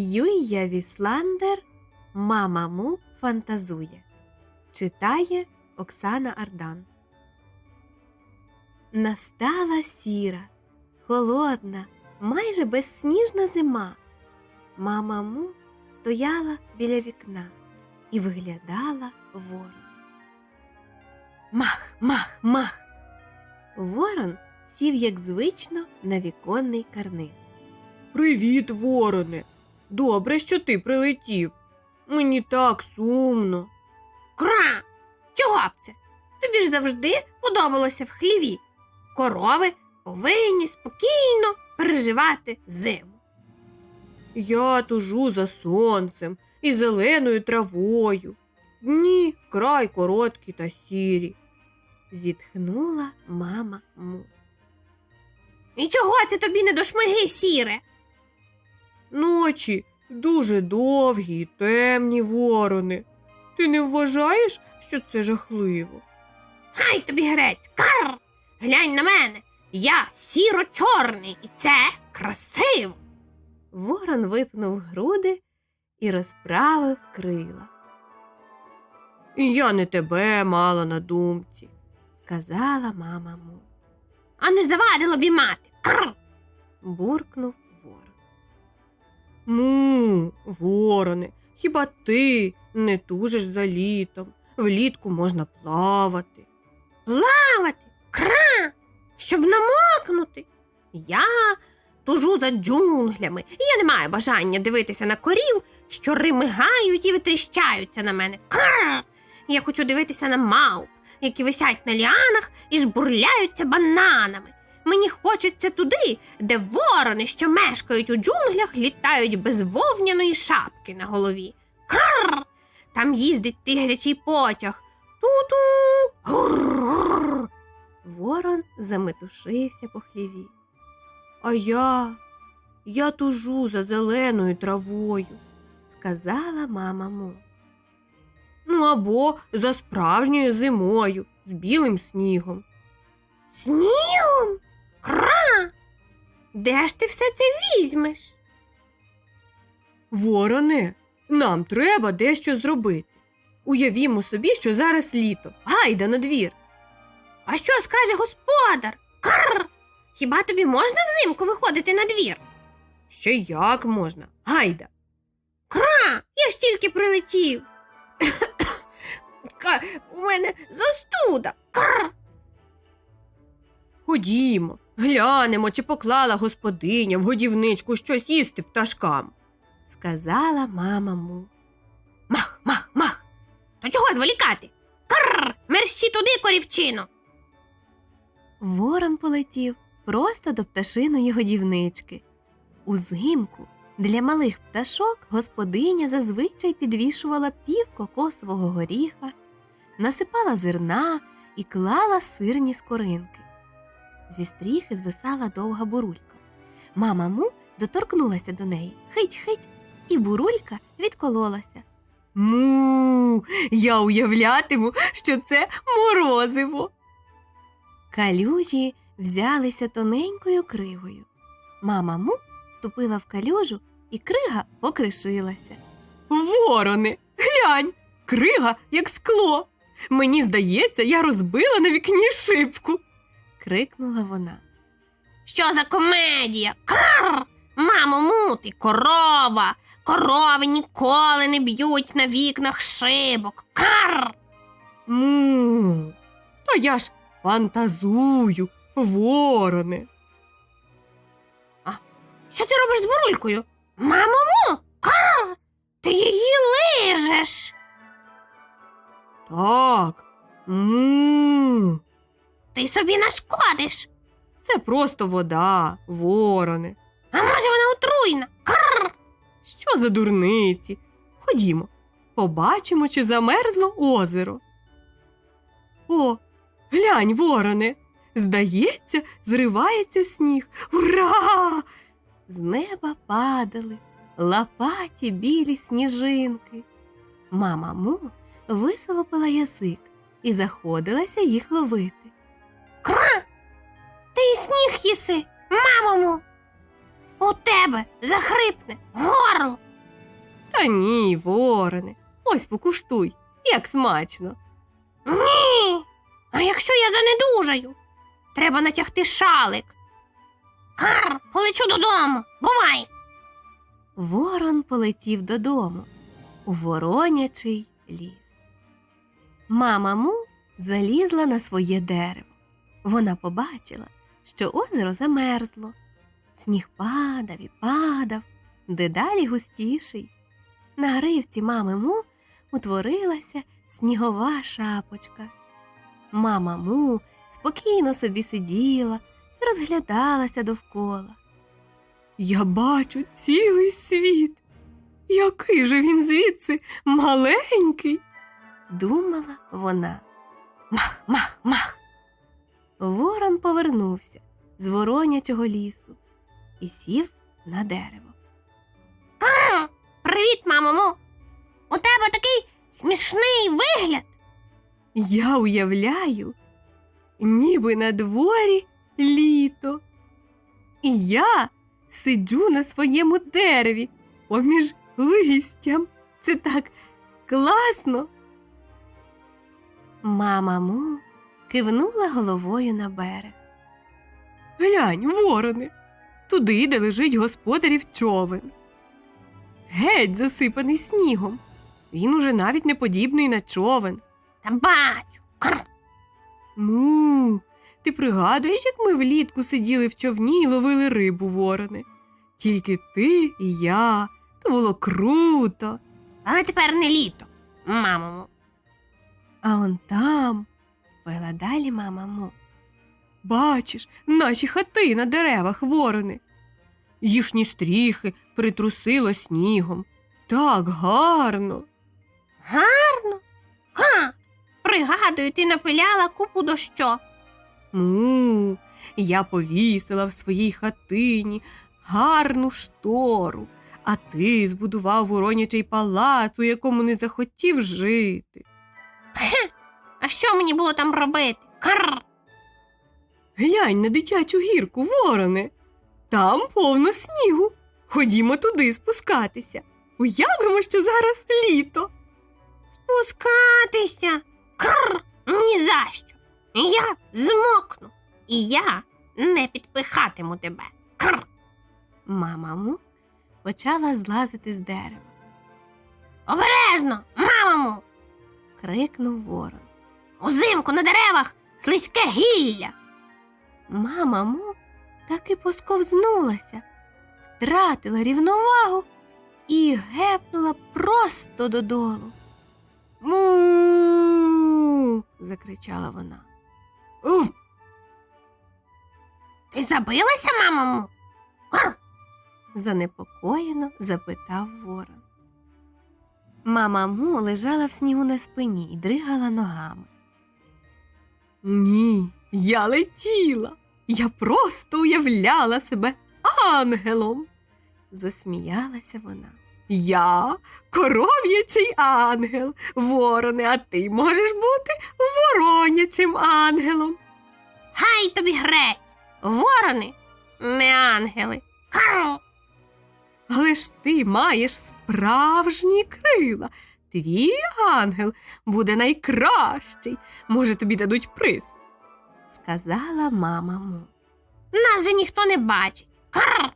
Юія Вісландер Мама фантазує. Читає Оксана Ардан. Настала сіра, холодна, майже безсніжна зима. Мама стояла біля вікна і виглядала ворона. Мах, мах, мах. Ворон сів, як звично, на віконний карниз. Привіт, вороне. Добре, що ти прилетів. Мені так сумно. Кра! Чого б це? Тобі ж завжди подобалося в хліві. Корови повинні спокійно переживати зиму. Я тужу за сонцем і зеленою травою. Дні вкрай короткі та сірі. Зітхнула мама Му. І чого це тобі не до шмиги сіре? Ночі дуже довгі й темні ворони. Ти не вважаєш, що це жахливо? Хай тобі грець, кар! Глянь на мене. Я сіро-чорний, і це красиво. Ворон випнув груди і розправив крила. І я не тебе мала на думці. Сказала мама Му. А не завадило б і мати. Кар! Буркнув ворон. Му, вороне, хіба ти не тужиш за літом? Влітку можна плавати. Плавати, кра, щоб намокнути. Я тужу за джунглями, і я не маю бажання дивитися на корів, що римигають і витріщаються на мене. Кра! Я хочу дивитися на мавп, які висять на ліанах і жбурляються бананами. Мені хочеться туди, де ворони, що мешкають у джунглях, літають без вовняної шапки на голові. Кар! Там їздить тигрячий потяг. Ту-ту. Гурр. Ворон заметушився по хліві. А я, я тужу за зеленою травою. Сказала мама Му. Ну або за справжньою зимою з білим снігом. Снігом? Де ж ти все це візьмеш? Вороне, нам треба дещо зробити. Уявімо собі, що зараз літо. Гайда на двір. А що скаже господар? Кар! Хіба тобі можна взимку виходити на двір? Ще як можна? Гайда. Кра! Я ж тільки прилетів. У мене застуда. Кар! Ходімо, глянемо, чи поклала господиня в годівничку щось їсти пташкам. Сказала мама Му. Мах, мах, мах. То чого зволікати? Кар! Мерщі туди, корівчино. Ворон полетів просто до пташиної годівнички. Узимку для малих пташок господиня зазвичай підвішувала пів кокосового горіха, насипала зерна і клала сирні скоринки. Зі стріхи звисала довга бурулька. Мама Му доторкнулася до неї хить-хить, і бурулька відкололася. Му, я уявлятиму, що це морозиво. Калюжі взялися тоненькою кривою. Мама Му ступила в калюжу, і крига покришилася. Ворони, глянь, крига, як скло. Мені здається, я розбила на вікні шибку. Крикнула вона. Що за комедія? Кар! Мамо, мути, корова! Корови ніколи не б'ють на вікнах шибок. Кар! Му, та я ж фантазую, ворони. Що ти робиш з бурулькою? Мамо, му! Кар! Ти її лижеш. Так. Му. Ти собі нашкодиш. Це просто вода, ворони. А може вона отруйна? Кар! Що за дурниці? Ходімо, побачимо, чи замерзло озеро. О, глянь, вороне. Здається, зривається сніг. Ура! З неба падали лопаті білі сніжинки. Мама Му висолопила язик і заходилася їх ловити. Ти їси, мамо. У тебе захрипне горло. Та ні, вороне. Ось покуштуй, як смачно. Ні. А якщо я занедужаю? Треба натягти шалик. Кар, полечу додому. Бувай. Ворон полетів додому у воронячий ліс. Мама му залізла на своє дерево. Вона побачила, що озеро замерзло. Сніг падав і падав, дедалі густіший. На гривці мами му утворилася снігова шапочка. Мама му спокійно собі сиділа і розглядалася довкола. Я бачу цілий світ. Який же він звідси маленький. думала вона. Мах, мах, мах. Повернувся з воронячого лісу і сів на дерево. Привіт, мамому. У тебе такий смішний вигляд. Я уявляю, ніби на дворі літо. І я сиджу на своєму дереві поміж листям. Це так класно. Мама му кивнула головою на берег. Глянь, ворони, туди, де лежить господарів човен. Геть засипаний снігом. Він уже навіть не подібний на човен. Та бачу. Му, ти пригадуєш, як ми влітку сиділи в човні і ловили рибу ворони? Тільки ти і я. То було круто. Але тепер не літо. Мамому. А он там вела далі мама му. Бачиш, наші хати на деревах ворони. Їхні стріхи притрусило снігом. Так гарно. Гарно. Ха. Пригадую, ти напиляла купу дощок. Му, я повісила в своїй хатині гарну штору, а ти збудував воронячий палац, у якому не захотів жити. Хе, А що мені було там робити? Кар. Глянь на дитячу гірку, вороне. Там повно снігу. Ходімо туди спускатися. Уявимо, що зараз літо. Спускатися. Кар. Ні за що. Я змокну. І я не підпихатиму тебе. Кар. Мама му почала злазити з дерева. Обережно, мамому. Крикнув ворон. Узимку на деревах слизьке гілля. Мама му так і посковзнулася, втратила рівновагу і гепнула просто додолу. Му. закричала вона. Ти забилася, мамому? Занепокоєно запитав ворон. Мама му лежала в снігу на спині і дригала ногами. Ні, я летіла. Я просто уявляла себе ангелом. Засміялася вона. Я коров'ячий ангел, вороне, а ти можеш бути воронячим ангелом. Хай тобі грець. Ворони не ангели. Кар. Але ж ти маєш справжні крила. Твій ангел буде найкращий. Може, тобі дадуть приз. Сказала мама му, Нас же ніхто не бачить. Кар.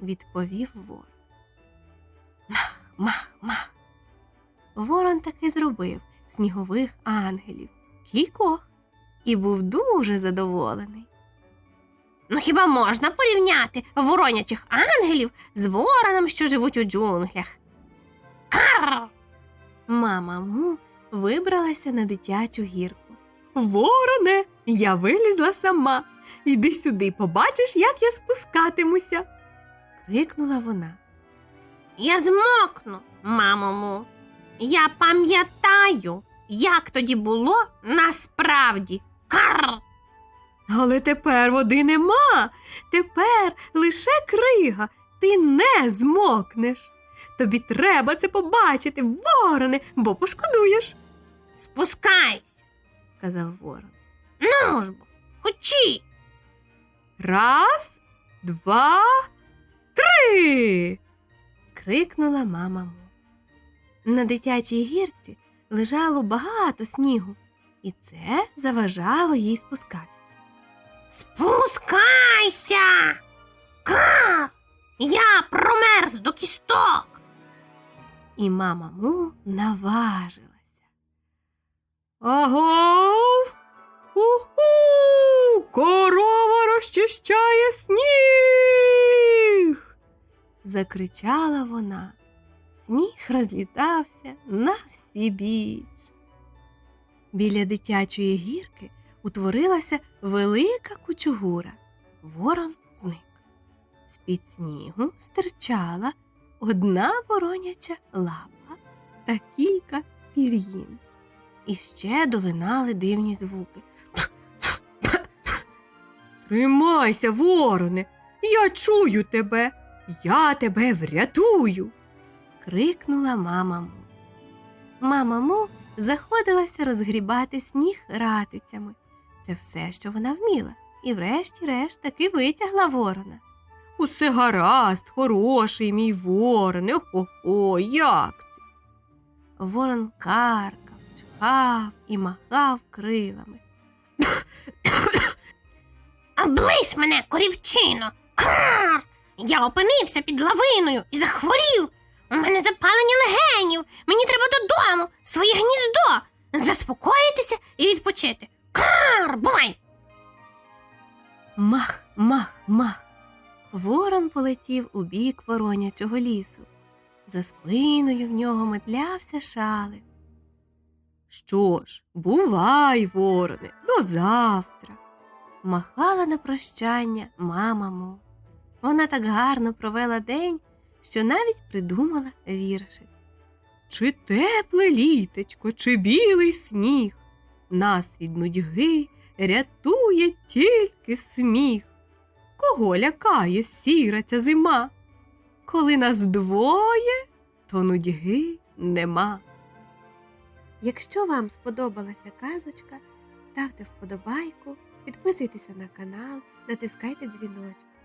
відповів ворон. Мах, мах, мах. Ворон таки зробив снігових ангелів, кількох, і був дуже задоволений. Ну хіба можна порівняти воронячих ангелів з воронами, що живуть у джунглях? Кар. Мама му вибралася на дитячу гірку. Вороне, я вилізла сама. Йди сюди, побачиш, як я спускатимуся. Крикнула вона. Я змокну, мамому. Я пам'ятаю, як тоді було насправді. Кар. Але тепер води нема. Тепер лише крига. Ти не змокнеш. Тобі треба це побачити, вороне, бо пошкодуєш, Спускайся. Сказав ворон. Ну ж бо, хочі. Раз, два, три. Крикнула мама му. На дитячій гірці лежало багато снігу, і це заважало їй спускатися. Спускайся! Кар! Я промерз до кісток. І мама Му наважилася. Агов! Уху! Корова розчищає сніг. закричала вона. Сніг розлітався на всі біч. Біля дитячої гірки утворилася велика кучугура. Ворон зник. З-під снігу стирчала одна вороняча лапа та кілька пір'їн. І ще долинали дивні звуки. Тримайся, вороне, я чую тебе, я тебе врятую. крикнула мама Му. Мама Му заходилася розгрібати сніг ратицями. Це все, що вона вміла, і врешті-решт таки витягла ворона. Усе гаразд, хороший мій вороне. Ого, як ти? Ворон чхав і махав крилами. Облиш мене, корівчино! Кар! Я опинився під лавиною і захворів. У мене запалення легенів. Мені треба додому, в своє гніздо, заспокоїтися і відпочити. Кар! Бувай! Мах, мах, мах. Ворон полетів у бік воронячого лісу. За спиною в нього метлявся шалик. Що ж, бувай, вороне, до завтра. Махала на прощання мама. Вона так гарно провела день, що навіть придумала віршик. Чи тепле літечко, чи білий сніг, нас від нудьги рятує тільки сміх. Кого лякає сіра ця зима? Коли нас двоє, то нудьги нема. Якщо вам сподобалася казочка, ставте вподобайку, підписуйтеся на канал, натискайте дзвіночок.